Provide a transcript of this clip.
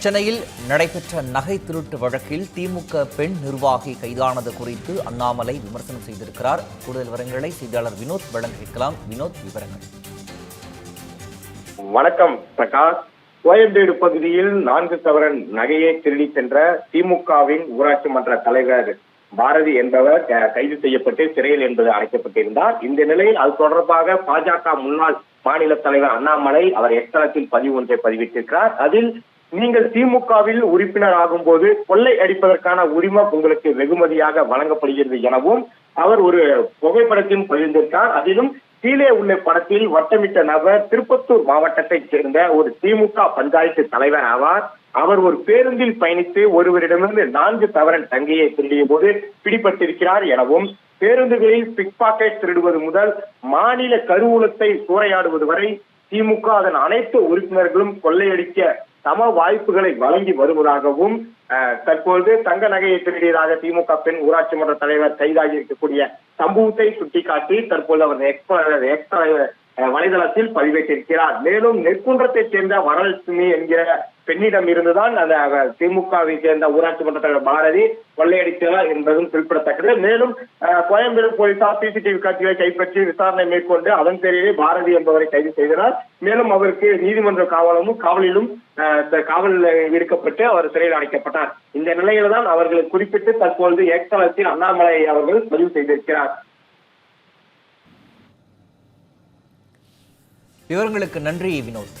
சென்னையில் நடைபெற்ற நகை திருட்டு வழக்கில் திமுக பெண் நிர்வாகி கைதானது குறித்து அண்ணாமலை விமர்சனம் செய்திருக்கிறார். கூடுதல் விவரங்களை செய்தியாளர் வினோத் வழங்க கேட்கலாம் வினோத் விவரங்கள். வணக்கம் பிரகாஷ். கோயம்பேடு பகுதியில் நான்கு சவரன் நகையை திருடி சென்ற திமுகவின் ஊராட்சி மன்ற தலைவர் பாரதி என்பவர் க- கைது செய்யப்பட்டு சிறையில் என்பது அழைக்கப்பட்டிருந்தார் இந்த நிலையில் அது தொடர்பாக பாஜக முன்னாள் மாநில தலைவர் அண்ணாமலை அவர் எக்ஸ்தலத்தில் பதிவு ஒன்றை பதிவிட்டிருக்கிறார். அதில் நீங்கள் திமுகவில் உறுப்பினர் ஆகும்போது கொள்ளை அடிப்பதற்கான உரிமம் உங்களுக்கு வெகுமதியாக வழங்கப்படுகிறது எனவும் அவர் ஒரு புகைப்படத்தையும் பகிர்ந்திருக்கார் அதிலும் கீழே உள்ள படத்தில் வட்டமிட்ட நபர் திருப்பத்தூர் மாவட்டத்தைச் சேர்ந்த ஒரு திமுக பஞ்சாயத்து தலைவர் ஆவார். அவர் ஒரு பேருந்தில் பயணித்து ஒருவரிடமிருந்து நான்கு தவறன் தங்கையை திருடிய போது பிடிபட்டிருக்கிறார் எனவும் பேருந்துகளில் பிக் பாக்கெட் திருடுவது முதல் மாநில கருவூலத்தை சூறையாடுவது வரை திமுக அதன் அனைத்து உறுப்பினர்களும் கொள்ளையடிக்க சம வாய்ப்புகளை வழங்கி வருவதாகவும் அஹ், தற்பொழுது தங்க நகையை திருடியதாக திமுக பெண் ஊராட்சி மன்ற தலைவர் கைதாகி இருக்கக்கூடிய சம்பவத்தை சுட்டிக்காட்டி தற்போது அவர் எக்ஸ் எக்ஸ் அஹ், வலைதளத்தில் பதிவேற்றிருக்கிறார். மேலும் நெற்குன்றத்தைச் சேர்ந்த வரலட்சுமி என்கிற பெண்ணிடம் இருந்துதான் அந்த திமுகவை சேர்ந்த ஊராட்சி மன்ற தலைவர் பாரதி கொள்ளையடித்தார் என்பதும் குறிப்பிடத்தக்கது. மேலும் கோயம்பேடு போலீசார் சிசிடிவி காட்சிகளை கைப்பற்றி விசாரணை மேற்கொண்டு அதன் பேரிலே பாரதி என்பவரை கைது செய்தனர். மேலும் அவருக்கு நீதிமன்ற காவலமும் காவலிலும் அஹ், காவலில் விடுக்கப்பட்டு அவர் சிறையில் அடைக்கப்பட்டார். இந்த நிலையில தான் அவர்களை குறிப்பிட்டு தற்பொழுது ஏக்தளத்தில் அண்ணாமலை அவர்கள் பதிவு செய்திருக்கிறார். விவரங்களுக்கு நன்றி வினோத்.